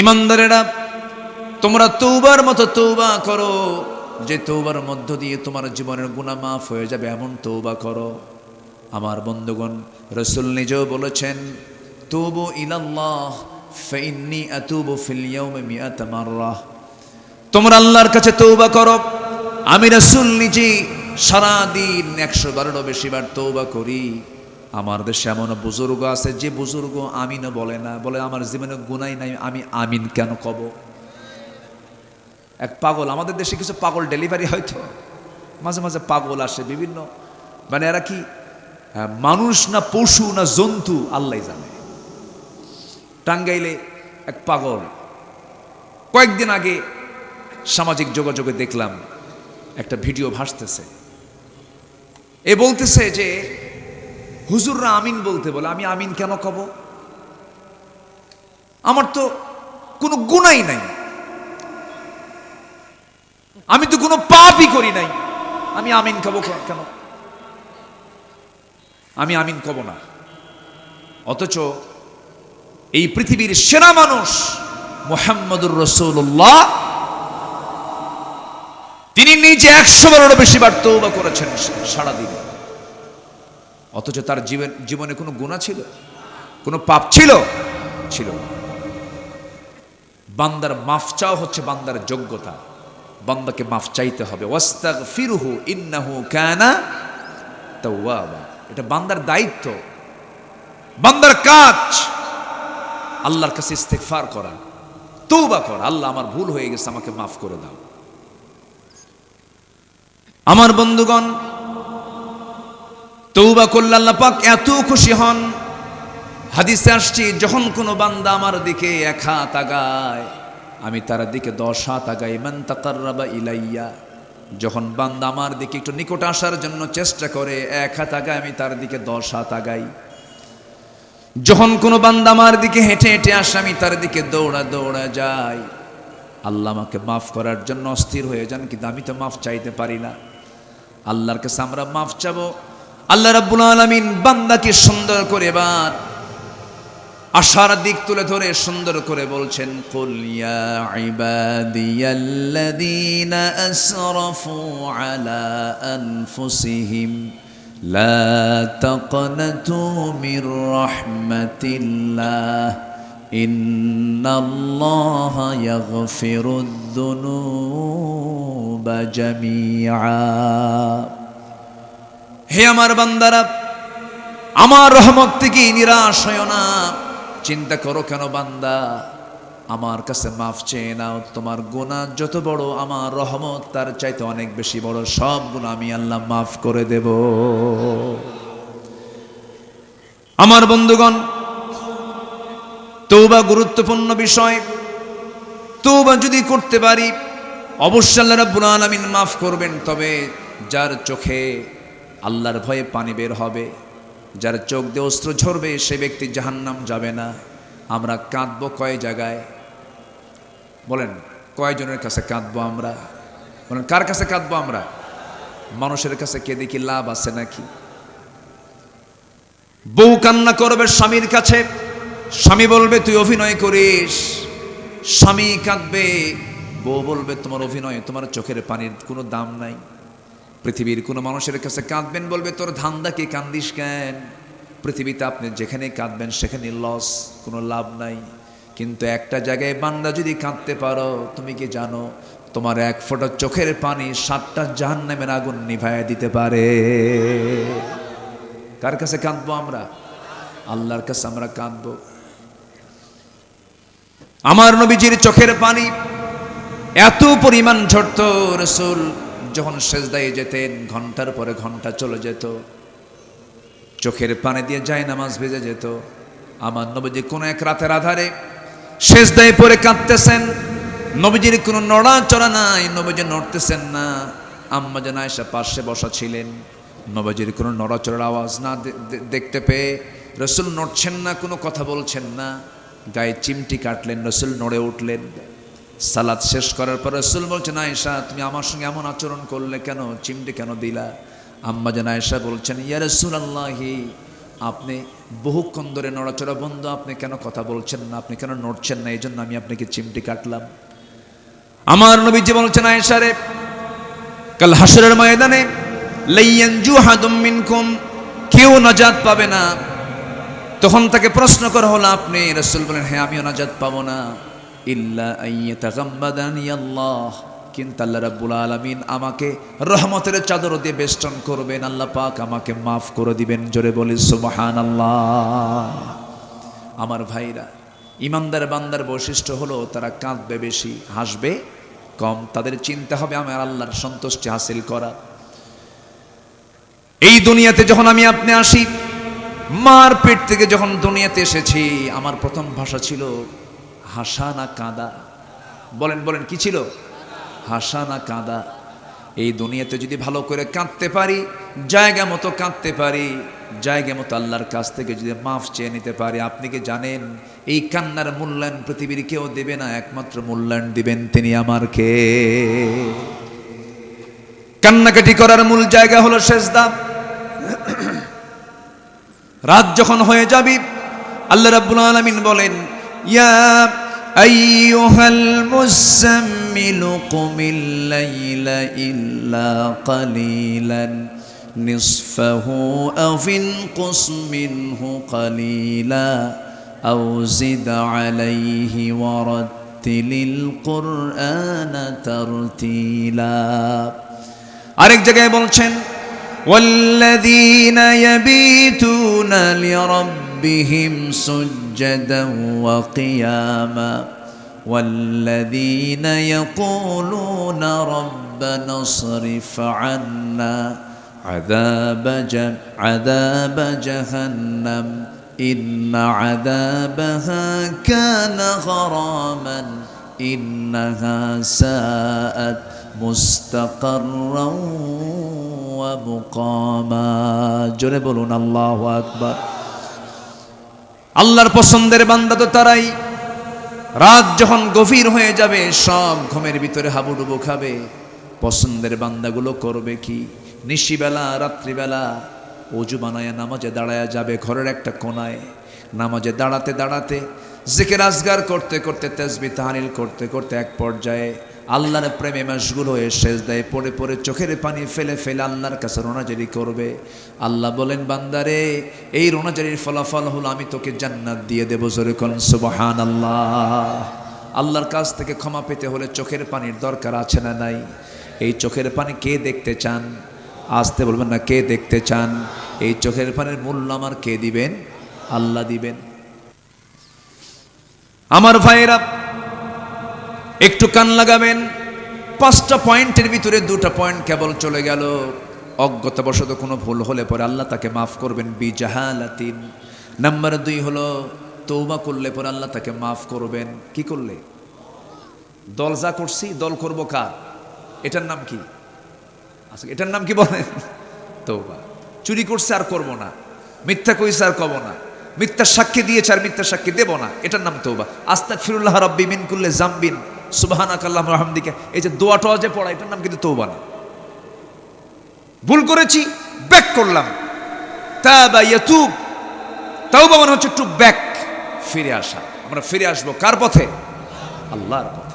ইমানদারেরা, তোমরা তৌবার মতো তৌবা করো, যে তৌবার মধ্য দিয়ে তোমার জীবনের গুণা মাফ হয়ে যাবে, এমন তৌবা করো। আমার বন্ধুগণ, রসুল নিজেও বলেছেন তৌবু ইলাল্লাহ, ফাইন্নি আতুবু ফিল ইয়াউমি মিআত মাররাহ তোমরা আল্লাহর কাছে তৌবা করো। আমি রসুল নিজে সারাদিন একশো বারোরও বেশি বার তৌবা করি। আমার দেশে এমন বুজুর্গ আছে, যে বুজুর্গ আমিনও বলে না, বলে আমার জীবনে গুনাই নাই, আমি আমিন কেন কব? এক পাগল, আমাদের দেশে কিছু পাগল ডেলিভারি হয়তো মাঝে মাঝে পাগল আসে বিভিন্ন মানে এরা কি মানুষ না পশু না জন্তু, আল্লাহ জানে। টাঙ্গাইলে এক পাগল, কয়েকদিন আগে সামাজিক যোগাযোগে দেখলাম, একটা ভিডিও ভাসতেছে। এ বলতেছে যে হুজুররা আমিন বলতে বলে, আমি আমিন কেন কব আমার তো কোনো গুণাই নাই। আমি তো কোনো পাপই করি নাই। আমি আমিন ক- কেন? আমি আমিন কব না। অথচ এই পৃথিবীর সেরা মানুষ মোহাম্মদুর রসুল্লাহ তিনি নিজে একশো বারেরও বেশি বার তৌবা করেছেন সারাদিনে। অথচ তার জীবন, জীবনে কোনো গুণা ছিল? কোনো পাপ ছিল? ছিল। বান্দার মাফ চাও হচ্ছে বান্দার যোগ্যতা। বান্দাকে মাফ চাইতে হবে। ওয়াস্তাগ ফিরুহু ইন্নাহু কানা তাওয়াবা। এটা বান্দার দায়িত্ব। বান্দার কাজ। আল্লাহর কাছে ইস্তেগফার করা। তৌবা করা। আল্লাহ আমার ভুল হয়ে গেছে, আমাকে মাফ করে দাও। আমার বন্ধুগণ তৌবা করলে আল্লাহ পাক এত খুশি হন। হাদিসে আসছি, যখন কোনো বান্দা আমার দিকে এক হাত আগায়, আমি তার দিকে দশ হাত আগাই, মান তাকাররাবা ইলাইয়া। যখন বান্দা আমার দিকে একটু নিকট আসার জন্য চেষ্টা করে, এক হাত আগায়, আমি তার দিকে দশ হাত আগাই। যখন কোনো বান্দা আমার দিকে হেঁটে হেঁটে আসে, আমি তার দিকে দৌড়া দৌড়া যাই। আল্লাহ আমাকে মাফ করার জন্য অস্থির হয়ে যান, কিন্তু আমি তো মাফ চাইতে পারি না। আল্লাহর কাছে আমরা মাফ চাবো। আল্লাহ রাব্বুল আলামিন বান্দাকে সুন্দর করে এবার আশার দিক তুলে ধরে সুন্দর করে বলছেন, কুল ইয়া ইবাদিয়াল্লাযীনা আসরাফু আলা লা হে আমার বান্দারা, আমার রহমত থেকে নিরাশ হয় না। চিন্তা করো কেন বান্দা, আমার কাছে মাফ চেয়ে নাও, তোমার গুণা যত বড়, আমার রহমত তার চাইতে অনেক বেশি বড়, সব গুণ আমি আল্লাহ মাফ করে দেব। আমার বন্ধুগণ তৌবা গুরুত্বপূর্ণ বিষয়। তৌবা যদি করতে পারি, অবশ্যই আল্লাহ রাব্বুল আলামিন মাফ করবেন, তবে যার চোখে আল্লাহর ভয়ে পানি বের হবে। যার চোখ দিয়ে অস্ত্র ঝরবে, সে ব্যক্তি জাহান্নাম যাবে না। আমরা কাঁদবো কয় জায়গায়? বলেন, কয়জনের কাছে কাঁদবো আমরা? বলেন, কার কাছে কাঁদবো আমরা? মানুষের কাছে কে দেখি লাভ আছে নাকি? বউ কান্না করবে স্বামীর কাছে। স্বামী বলবে, তুই অভিনয় করিস। স্বামী কাঁদবে। বউ বলবে, তোমার অভিনয়, তোমার চোখের পানির কোনো দাম নাই। পৃথিবীর কোনো মানুষের কাছে কাঁদবেন বলবে, তোর ধান্দাকে কান্দিস কেন? পৃথিবীতে আপনি যেখানে কাঁদবেন, সেখানে লস কোনো লাভ নাই। কিন্তু একটা জায়গায় বান্দা যদি কাঁদতে পারো, তুমি কি জানো, তোমার এক ফোঁটা চোখের পানি সাতটা জাহান্নামের আগুন নিভায় দিতে পারে। কার কাছে কাঁদবো আমরা? আল্লাহর কাছে আমরা কাঁদবো। আমার নবীজির চোখের পানি এত পরিমাণ ঝরত, রসুল। যখন সেজদায় যেতেন, ঘণ্টার পরে ঘণ্টা চলে যেত। চোখের পানে দিয়ে যায় নামাজ ভেজে যেত। আমার নবীজি কোনো এক রাতের আধারে সেজদায় পরে কাঁদতেছেন। নবীজির কোনো নড়াচড়া নাই, নবীজি নড়তেছেন না। আম্মা যেন আয়সা পাশে বসা ছিলেন। নবীজির কোনো নড়াচড়ার আওয়াজ না দেখতে পেয়ে রসুল নড়ছেন না, কোনো কথা বলছেন না। গায়ে চিমটি কাটলেন, রসুল নড়ে উঠলেন। সালাদ শেষ করার পর রসুল বলছেন, আয়েশা, তুমি আমার সঙ্গে এমন আচরণ করলে কেন? চিমটি কেন দিলা? আম্মা যেন আয়েশা বলছেন, ইয়া রসুল আল্লাহি আপনি বহুক্ষণ ধরে নড়াচড়া, বন্ধ, আপনি কেন কথা বলছেন না? আপনি কেন নড়ছেন না? এই জন্য আমি আপনাকে চিমটি কাটলাম। আমার নবীজি বলছেন আয়েশারে কাল হাসরের ময়দানে লাইয়ানজু হাদুম কেউ নাজাত পাবে না। তখন তাকে প্রশ্ন করা হলো, আপনি? রাসূল বলেন হ্যাঁ আমিও নাজাত পাবো না। ইল্লা আইয়াতাগাম্মাদানি আল্লাহ কিন্তু আল্লাহ রাব্বুল আলামিন আমাকে রহমতের চাদর দিয়ে বেষ্টন করবেন। আল্লাহ পাক আমাকে মাফ করে দিবেন, জোরে বলি সুবহানাল্লাহ। আমার ভাইরা, ইমানদার বান্দার বৈশিষ্ট্য হলো তারা কাঁদবে বেশি, হাসবে কম। তাদের চিন্তা হবে আমার আল্লাহর সন্তুষ্টি হাসিল করা। এই দুনিয়াতে যখন আমি আপনি আসি, মার পেট থেকে যখন দুনিয়াতে এসেছি, আমার প্রথম ভাষা ছিল হাসা না কাঁদা। বলেন বলেন, কি ছিল? হাসা না কাঁদা। এই দুনিয়াতে যদি ভালো করে কাঁদতে পারি, জায়গা মতো কাঁদতে পারি, জায়গা মতো আল্লাহর কাছ থেকে যদি মাফ চেয়ে নিতে পারি, আপনি কি জানেন, এই কান্নার মূল্যায়ন পৃথিবীর কেউ দেবে না, একমাত্র মূল্যায়ন দিবেন তিনি আমার কে। কান্নাকাটি করার মূল জায়গা হলো শেষদা রাত যখন হয়ে যাবি, আল্লাহ রাব্বুল আলামিন বলেন, ইয়া আইয়ুহাল মুজাম্মিল কুমিল লাইলা ইল্লা কালিলান নিসফাহু আও ইনকুস মিনহু কালিলা আও জিদ আলাইহি ওয়ারাত্তিলিল কুরআনা তারতিলা আরেক জায়গায় বলছেন والذين يبيتون ربهم سجدا وقياما والذين يقولون ربنا اصرف عنا عذاب, عذاب جهنم إن عذابها كان غراما إنها ساءت مستقرا ومقاما. جربلنا الله أكبر. আল্লাহর পছন্দের বান্দা তো তারাই। রাত যখন গভীর হয়ে যাবে, সব ঘুমের ভিতরে হাবুডুবু খাবে। পছন্দের বান্দাগুলো করবে কি? নিশিবেলা, রাত্রিবেলা অজু বানায় নামাজে দাঁড়ায় যাবে ঘরের একটা কোনায়। নামাজে দাঁড়াতে দাঁড়াতে জেকে রাজগার করতে করতে, তেজবি তাহানিল করতে করতে এক পর্যায়ে আল্লাহর প্রেমে মাসগুলো হয়ে শেষ দেয় পড়ে পড়ে চোখের পানি ফেলে ফেলে আল্লাহর কাছে রোনাজারি করবে। আল্লাহ বলেন, বান্দারে, এই রোনাজারির ফলাফল হলো আমি তোকে জান্নাত দিয়ে দেবো জোরে কন সুবহান আল্লাহ আল্লাহর কাছ থেকে ক্ষমা পেতে হলে চোখের পানির দরকার আছে না নাই? এই চোখের পানি কে দেখতে চান? আসতে বলবেন না, কে দেখতে চান? এই চোখের পানির মূল্য আমার কে দিবেন? আল্লাহ দিবেন। আমার ভাইয়েরা একটু কান লাগাবেন। পাঁচটা পয়েন্টের ভিতরে দুটা পয়েন্ট কেবল চলে গেল। অজ্ঞতাবশত কোনো ভুল হলে পরে আল্লাহ তাকে মাফ করবেন বিজাহালাতিন। নাম্বার দুই হলো তৌবা করলে পরে আল্লাহ তাকে মাফ করবেন। কি করলে? দল যা করছি, দল করব কার? এটার নাম কি? আচ্ছা এটার নাম কি বলেন? তৌবা চুরি করছে আর করব না। মিথ্যা কইছে আর কব না। মিথ্যা সাক্ষী দিয়েছে আর মিথ্যা সাক্ষী দেব না। এটার নাম তৌবা আস্তাক ফিরুল্লাহ রব্বি কুল্লে জাম্বিন সুবাহানাক আল্লাহ রহমদিকে এই যে দোয়া টোয়া যে পড়া, এটার নাম কিন্তু তৌবা না। ভুল করেছি, ব্যাক করলাম। তাও ইয়াতুব। তাওবা মানে হচ্ছে একটু ব্যাক, ফিরে আসা। আমরা ফিরে আসব কার পথে? আল্লাহর পথে।